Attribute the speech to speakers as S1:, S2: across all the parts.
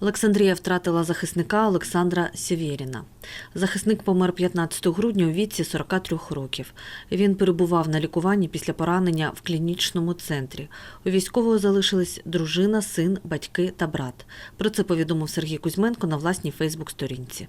S1: Олександрія втратила захисника Олександра Сєвєріна. Захисник помер 15 грудня у віці 43 років. Він перебував на лікуванні після поранення в клінічному центрі. У військового залишились дружина, син, батьки та брат. Про це повідомив Сергій Кузьменко на власній Фейсбук-сторінці.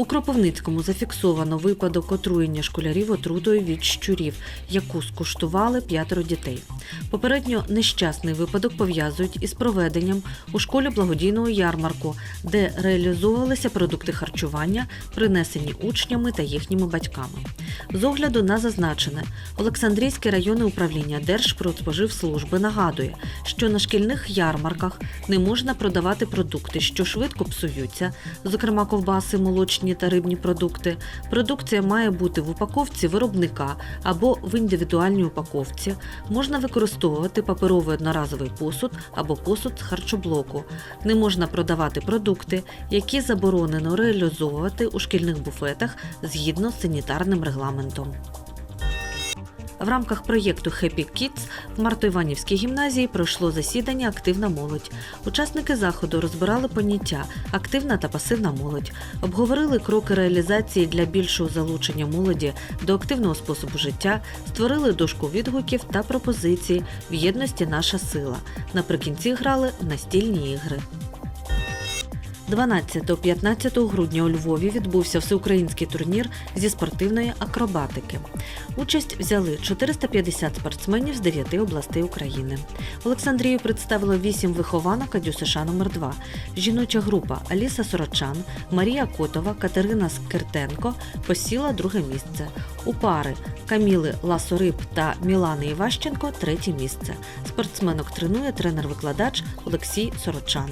S1: У Кропивницькому зафіксовано випадок отруєння школярів отрутою від щурів, яку скуштували п'ятеро дітей. Попередньо нещасний випадок пов'язують із проведенням у школі благодійного ярмарку, де реалізовувалися продукти харчування, принесені учнями та їхніми батьками. З огляду на зазначене, Олександрійське районне управління Держпродспоживслужби нагадує, що на шкільних ярмарках не можна продавати продукти, що швидко псуються, зокрема ковбаси, молочні та рибні продукти. Продукція має бути в упаковці виробника або в індивідуальній упаковці. Можна використовувати паперовий одноразовий посуд або посуд з харчоблоку. Не можна продавати продукти, які заборонено реалізовувати у шкільних буфетах згідно з санітарним регламентом. В рамках проєкту Happy Kids в Мартоіванівській гімназії пройшло засідання Активна молодь. Учасники заходу розбирали поняття активна та пасивна молодь, обговорили кроки реалізації для більшого залучення молоді до активного способу життя, створили дошку відгуків та пропозицій в єдності наша сила. Наприкінці грали в настільні ігри. 12-15 грудня у Львові відбувся всеукраїнський турнір зі спортивної акробатики. Участь взяли 450 спортсменів з 9 областей України. Олександрію представило 8 вихованок АДЮСШ номер 2 Жіноча група Аліса Сорочан, Марія Котова, Катерина Скиртенко посіла друге місце. У пари Каміли Ласориб та Мілани Іващенко третє місце. Спортсменок тренує тренер-викладач Олексій Сорочан.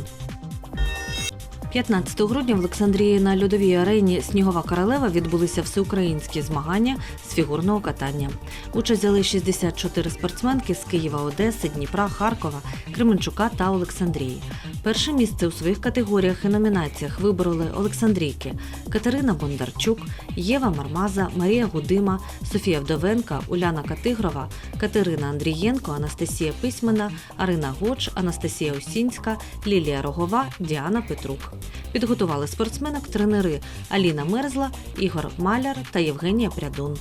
S1: 15 грудня в Олександрії на льодовій арені Снігова королева відбулися всеукраїнські змагання з фігурного катання. Участь взяли 64 спортсменки з Києва, Одеси, Дніпра, Харкова, Кременчука та Олександрії. Перше місце у своїх категоріях і номінаціях вибороли Олександрійки Катерина Бондарчук, Єва Мармаза, Марія Гудима, Софія Вдовенка, Уляна Катигрова, Катерина Андрієнко, Анастасія Письмена, Арина Гоч, Анастасія Осінська, Лілія Рогова, Діана Петрук. Підготували спортсменок тренери Аліна Мерзла, Ігор Маляр та Євгенія Прядун.